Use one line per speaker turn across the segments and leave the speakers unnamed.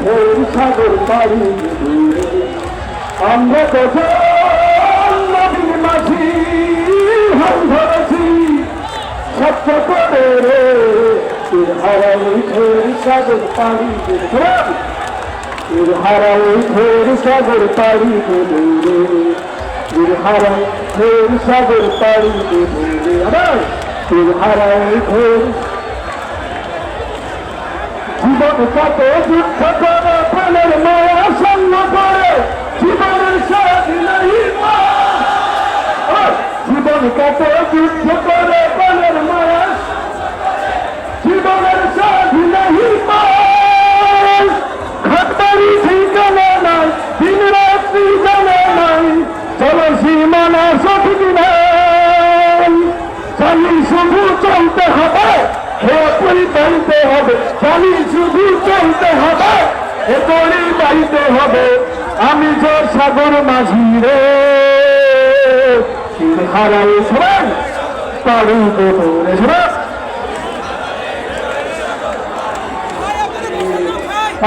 ফের সাগর পাড়ি দূরে আমরা নদীর মাঝি হাল ধরেছি সত্য করে রে হারাই ফের সাগর পাড়ি দূরে হারাই ফের জীবন কত দুঃখ করে, প্রাণের মায়া সঙ্গ করে, জীবনের জীবন কত যুদ্ধ করে, প্রাণের মায়া চলো সীমানা সঠিক নাই। জানি শুধু চলতে হবে হে পরিবাহিতে হবে শুধু চলতে হবে, এ পরিবাহিতে হবে। আমি যে সাগর মাঝি রে হারাই সবাই পারি সবাই।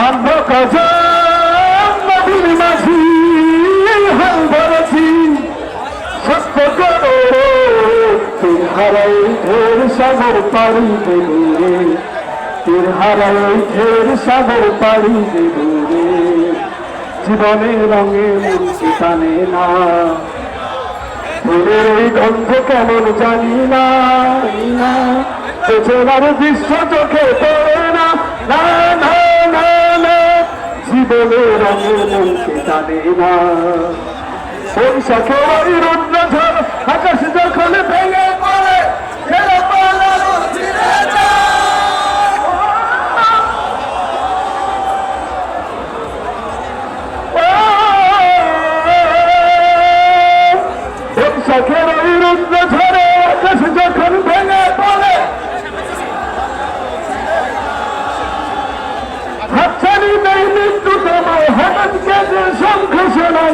অন্ধকার মাঝি সত্য করো হারাই তীর হারাই ঢের সাগর পাড়ি দেবে জীবনে রঙে মুক্তি টানে না। ফুলের এই গন্ধ কেমন জানি না বেচেরার দৃশ্য চোখে পড়ে না। না না না না। জীবনে রঙে মুক্তি টানে না। বৈশাখের ওই রুদ্র ঝড় আকাশ যখন ভেঙে বৈশাখের ওই রুদ্র ঝড়ে আকাশ পড়ে হাতছানি নেই মৃত্যু তোমার হঠাৎকে যে শঙ্খ শোনাই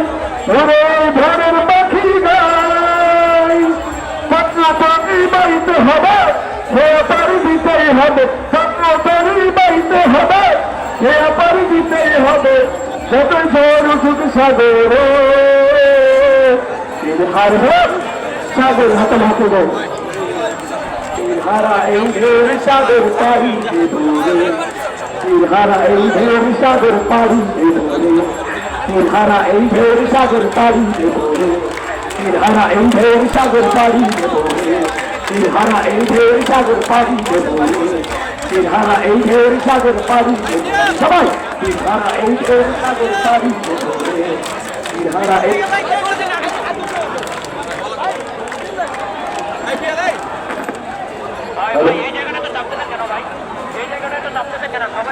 ওরে ভোরের পাখি গাই হবে হে পারি দিতেই হবে পানি বাইতে হবে হে পারি দিতেই হবে যত সাগর সাগর হাতে হাতে দেয় হারা এই ঢের সাগর পাড়ি দেবে হারা এই ঢের সাগর পাড়ি দেবে হারা এই ঢের সাগর পাড়ি দেবে হারা এই ঢের সাগর পাড়ি দেবে হারা এই ঢের সাগর পাড়ি দেবে হারা এই ঢের সাগর পাড়ি সবাই হারা এই ঢের সাগর পাড়ি হারা এই
এই জায়গাটা তো চাপতেছে কেন ভাই। এই জায়গাটা তো চাপতেছে কেন সবাই